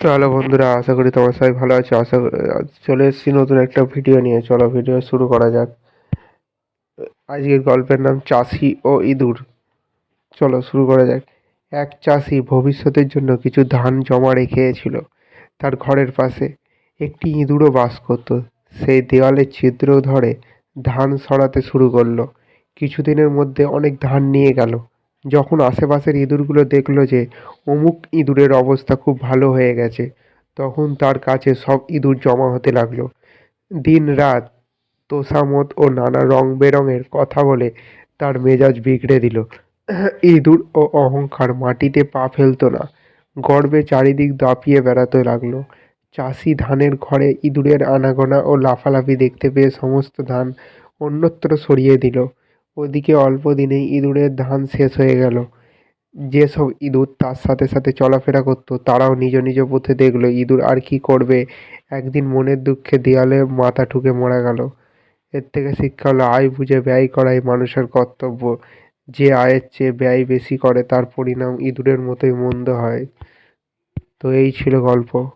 Hello বন্ধুরা, আশা করি তোমার সবাই ভালো আছো। আশা চলে এসেছি নতুন একটা ভিডিও নিয়ে। চলো ভিডিও শুরু করা যাক। আজকের গল্পের নাম চাষি ও ইঁদুর। চলো শুরু করা যাক। এক চাষি ভবিষ্যতের জন্য কিছু ধান জমা রেখেছিল তার ঘরের পাশে। একটি ইঁদুরও বাস করতো। সেই দেওয়ালে ছিদ্র ধরে ধান সরাতে শুরু করল। কিছুদিনের মধ্যে অনেক ধান নিয়ে গেল। যখন আশেপাশের ইঁদুরগুলো দেখল যে অমুক ইঁদুরের অবস্থা খুব ভালো হয়ে গেছে, তখন তার কাছে সব ইঁদুর জমা হতে লাগল। দিন রাত তোষামত ও নানা রং বেরঙের কথা বলে তার মেজাজ বিগড়ে দিল। ইঁদুর ও অহংকার মাটিতে পা ফেলতো না, গর্বে চারিদিক দাপিয়ে বেড়াতে লাগল। চাষি ধানের ঘরে ইঁদুরের আনাগোনা ও লাফালাফি দেখতে পেয়ে সমস্ত ধান অন্যত্র সরিয়ে দিল। ওদিকে অল্প দিনেই ইঁদুরের ধান শেষ হয়ে গেল। যেসব ইঁদুর তার সাথে সাথে চলাফেরা করতো, তারাও নিজ নিজ পথে দেখল, ইঁদুর আর কি করবে? একদিন মনের দুঃখে দেয়ালে মাথা ঠুকে মরে গেল। এর থেকে শিক্ষা হলো, আয় বুঝে ব্যয় করাই মানুষের কর্তব্য। যে আয়ের চেয়ে ব্যয় বেশি করে, তার পরিণাম ইঁদুরের মতোই মন্দ হয়। তো এই ছিল গল্প।